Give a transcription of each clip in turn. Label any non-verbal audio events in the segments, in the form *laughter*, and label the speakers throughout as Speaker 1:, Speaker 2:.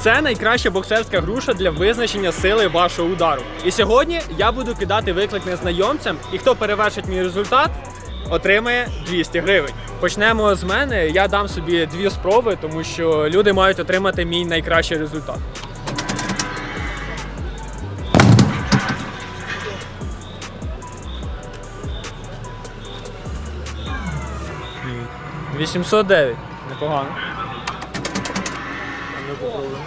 Speaker 1: Це найкраща боксерська груша для визначення сили вашого удару. І сьогодні я буду кидати виклик незнайомцям, і хто перевершить мій результат, отримає 200 гривень. Почнемо з мене. Я дам собі дві спроби, тому що люди мають отримати мій найкращий результат. М, 809. Непогано. А ну.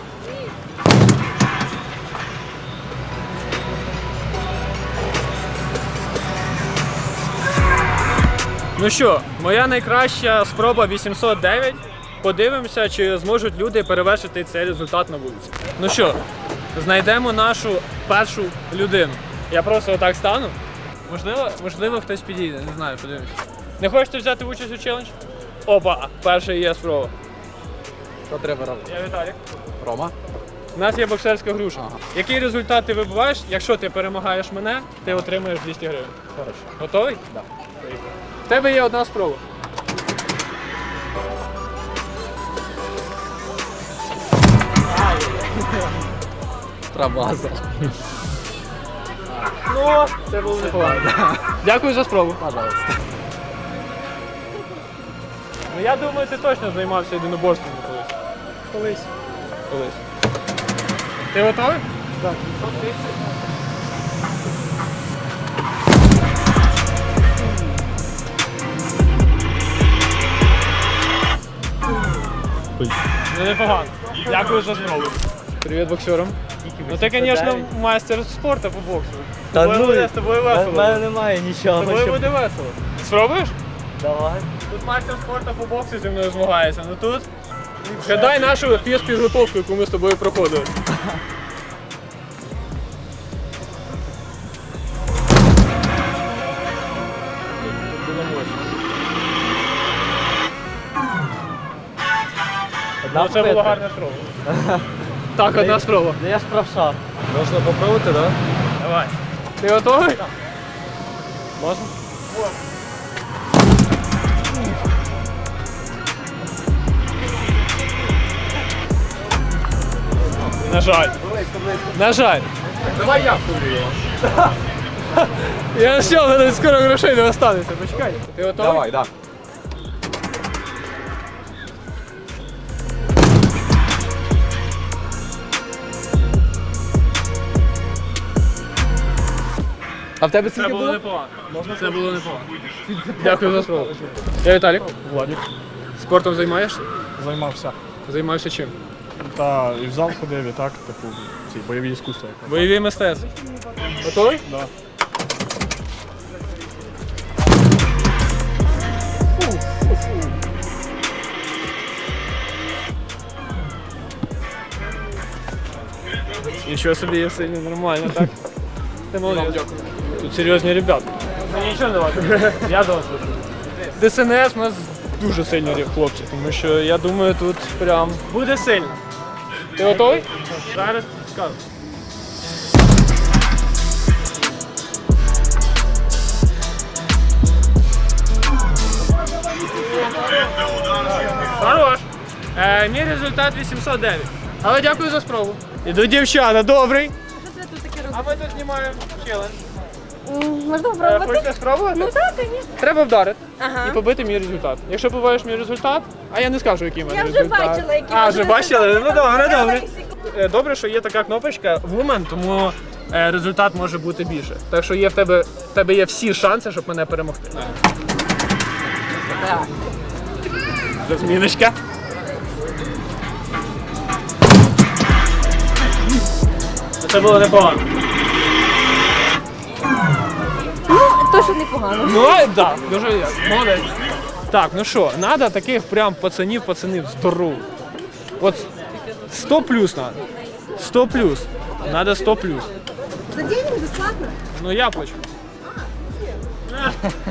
Speaker 1: Ну що, моя найкраща спроба 809. Подивимося, чи зможуть люди перевершити цей результат на вулиці. Ну що, знайдемо нашу першу людину. Я просто отак стану. Можливо, можливо, хтось підійде, не знаю, подивимося. Не хочете взяти участь у челендж? Опа, перша є спроба.
Speaker 2: Що треба робити?
Speaker 1: Я Віталік.
Speaker 2: Рома?
Speaker 1: У нас є боксерська груша.
Speaker 2: Ага.
Speaker 1: Який результат ти вибиваєш? Якщо ти перемагаєш мене, ти отримаєш 200 гривень.
Speaker 2: Хорошо.
Speaker 1: Готовий?
Speaker 2: Да.
Speaker 1: В тебе є одна спроба.
Speaker 2: Трабаза.
Speaker 1: Ну, це було непогано. Дякую за спробу.
Speaker 2: Пожалуйста.
Speaker 1: Ну я думаю, ти точно займався єдиноборством колись. Колись. Ти готовий? Так. Ну непогано. Дякую за спробу. Привіт боксерам. Ну ти, звісно, майстер спорту по боксу. З
Speaker 3: Та
Speaker 1: тобою
Speaker 3: ну,
Speaker 1: буде, з тобою весело.
Speaker 3: мене немає
Speaker 1: З
Speaker 3: нічого.
Speaker 1: тобою
Speaker 3: щоб-
Speaker 1: буде весело. Спробуєш?
Speaker 3: Давай.
Speaker 1: Тут майстер спорту по боксу зі мною змагається. Ну тут. Згадай нашу фізпідготовку, яку ми з тобою проходили.
Speaker 3: Одна
Speaker 1: Ну, це була гарна спроба. Так, одна спроба.
Speaker 3: Я ж правша.
Speaker 2: Можна попробувати, так? Да?
Speaker 1: Давай. Ти готовий?
Speaker 3: Можна?
Speaker 1: На жаль. На жаль.
Speaker 2: Давай я вкурю його.
Speaker 1: Я в мене скоро грошей не останеться. Почекай. Ти готовий?
Speaker 2: Давай, да. А в тебе
Speaker 1: Це
Speaker 2: скільки
Speaker 1: було
Speaker 2: було?
Speaker 1: непогано. Це було непогано. Дякую за спробу. Я Віталік. Владик. Спортом займаєшся?
Speaker 4: Займався.
Speaker 1: Займався чим?
Speaker 4: Та і в зал ходив, і так, типу, ці бойові іскусства. як
Speaker 1: Бойові мистецтва. Готовий?
Speaker 4: Да.
Speaker 1: Нічого собі є сильно, нормально, так? *laughs* Ти молодець. Тут серйозні ребята. Нічого не варто. *laughs* Я до вас. ДСНС у нас дуже сильні хлопці, тому що я думаю, тут прям буде сильно. Ти готовий? Зараз скажу. Хорош. Е, мій результат 809. Але дякую за спробу. Іду дівчата, добрий.
Speaker 5: Що це тут таке
Speaker 1: А ми тут знімаємо челендж.
Speaker 5: Можна
Speaker 1: Е,
Speaker 5: спробувати?
Speaker 1: Хочете спробувати?
Speaker 5: Ну так, звісно.
Speaker 1: Треба вдарити
Speaker 5: Ага.
Speaker 1: і побити мій результат. Якщо побиваєш мій результат, а я не скажу, який в мене
Speaker 5: Я вже
Speaker 1: результат.
Speaker 5: бачила, який
Speaker 1: А,
Speaker 5: в
Speaker 1: вже
Speaker 5: мене
Speaker 1: бачили?
Speaker 5: результат.
Speaker 1: Ну добре,
Speaker 5: Я
Speaker 1: добре. Е, Добре, що є така кнопочка Woman, тому е, результат може бути більше. Так що є в тебе, в тебе є всі шанси, щоб мене перемогти. Розміночка. Це було непогано.
Speaker 5: Що непогано.
Speaker 1: Ну, так, да, дуже молодець. Так, ну що, треба таких прям пацанів, пацанів здорових. От 100 плюс треба. 100 плюс. Надо 100 плюс.
Speaker 5: За деньги безплатно?
Speaker 1: Ну я плачу. *laughs*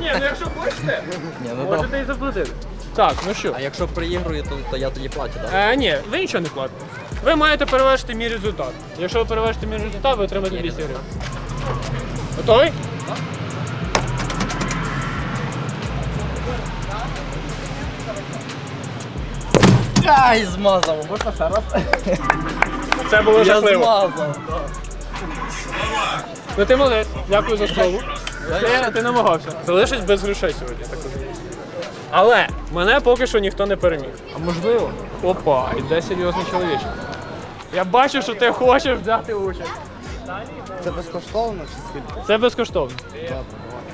Speaker 1: Ні, ну якщо хочете,
Speaker 2: Ні, ну да.
Speaker 1: можете і заплатити. Так, ну що.
Speaker 2: А якщо приігрую, то, то я тоді плачу, так?
Speaker 1: Е, ні, ви нічого не платите. Ви маєте перевершити мій результат. Якщо ви перевершите мій результат, ви отримаєте 200 гривень. Готовий?
Speaker 3: Ай, змазав. Можна ще раз?
Speaker 1: Це було
Speaker 2: Я
Speaker 1: жахливо.
Speaker 2: змазав.
Speaker 1: Ну ти молодець, дякую за спробу. Ти, ти намагався. Залишись без грошей сьогодні, так розумію. Але мене поки що ніхто не переміг. А можливо? Опа, іде серйозний чоловічок. Я бачу, що ти хочеш взяти участь.
Speaker 3: Це безкоштовно чи скільки?
Speaker 1: Це безкоштовно.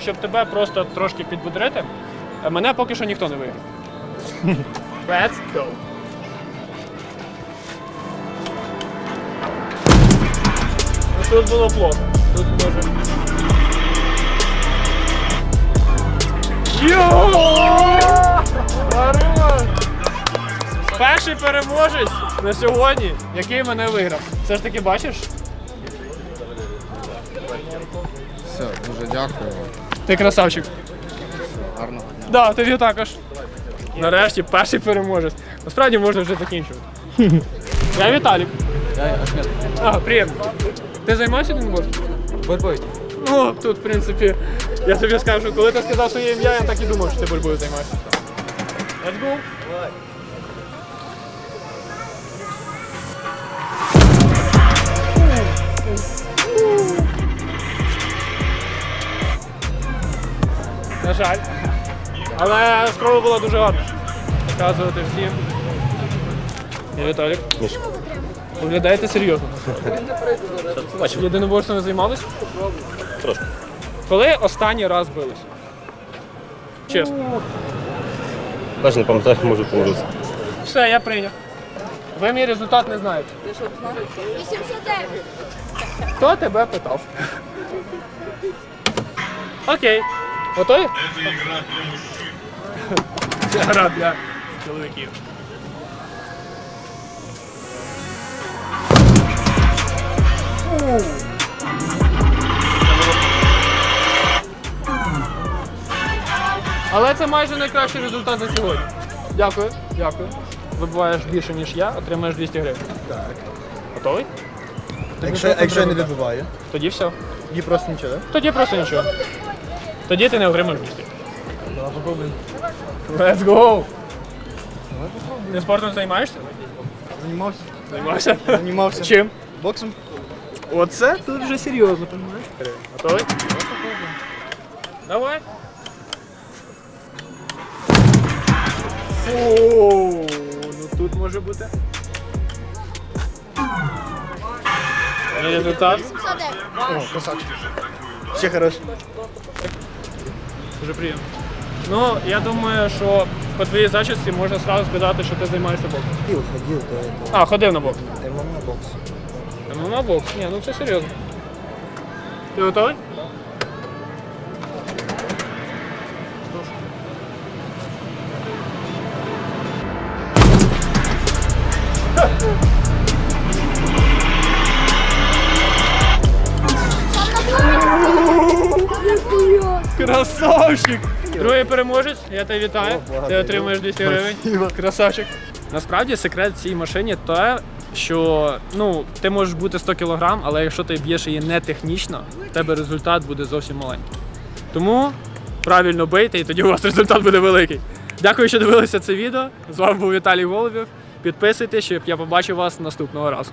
Speaker 1: Щоб тебе просто трошки підбудрити, мене поки що ніхто не виграв. Let's go. Тут було плохо. Тут може. Йо! Перший переможець на сьогодні, який мене виграв. Все ж таки бачиш?
Speaker 2: Все, дуже дякую.
Speaker 1: Ти красавчик.
Speaker 2: Гарно.
Speaker 1: Да, тобі також. Нарешті перший переможець. Насправді можна вже закінчувати. *laughs* Я Віталік.
Speaker 2: Я Ахмед.
Speaker 1: А, приємно. Ти займаєшся динбором?
Speaker 2: Борьбой.
Speaker 1: Ну, тут, в принципі, я тобі скажу, коли ти сказав своє ім'я, я так і думав, що ти боротьбою займаєшся. Let's go. На жаль. Але спроба була дуже гарна. Показувати всім. Я Віталік. Виглядаєте серйозно. Бачив, єдиноборством не займалися?
Speaker 6: Трошки.
Speaker 1: Коли останній раз бились? Чесно.
Speaker 6: Навіть не пам'ятаю, можу помилитися.
Speaker 1: Все, я прийняв. Ви мій результат не знаєте.
Speaker 5: 809.
Speaker 1: Хто тебе питав? Окей. Готові? Це гра для чоловіків. Але це майже найкращий результат за сьогодні. Дякую, дякую. Вибиваєш більше, ніж я, отримаєш 200 гривень. Так. Готовий?
Speaker 3: Якщо, якщо я не вибиваю,
Speaker 1: Тоді все.
Speaker 3: тоді просто нічого, так?
Speaker 1: Тоді просто нічого. Тоді ти не отримаєш 200.
Speaker 3: Давай попробуємо.
Speaker 1: Let's go! Не спортом займаєшся?
Speaker 3: Займався.
Speaker 1: Займався.
Speaker 3: Займався.
Speaker 1: Чим?
Speaker 3: Боксом?
Speaker 1: Оце тут вже серйозно, розумієш? Готовий? Давай. Фу, ну тут може бути. І Результат
Speaker 5: 809.
Speaker 3: О, красавчик. Ще хороший.
Speaker 1: дуже приємно. Ну, я думаю, що по твоїй зачісті можна сразу сказати, що ти займаєшся боксом.
Speaker 3: Ходил, ходил до этого.
Speaker 1: А, ходив на бокс.
Speaker 3: ММА бокс.
Speaker 1: ММА бокс. Ні, ну це серйозно. Ти готовий? Красавчик! Другий переможець, я тебе вітаю. Ти отримуєш 200 гривень. Красавчик. Насправді секрет в цій машині те, що ну, ти можеш бути 100 кг, але якщо ти б'єш її не технічно, в тебе результат буде зовсім маленький. Тому правильно бийте, і тоді у вас результат буде великий. Дякую, що дивилися це відео. З вами був Віталій Голубів. Підписуйтесь, щоб я побачив вас наступного разу.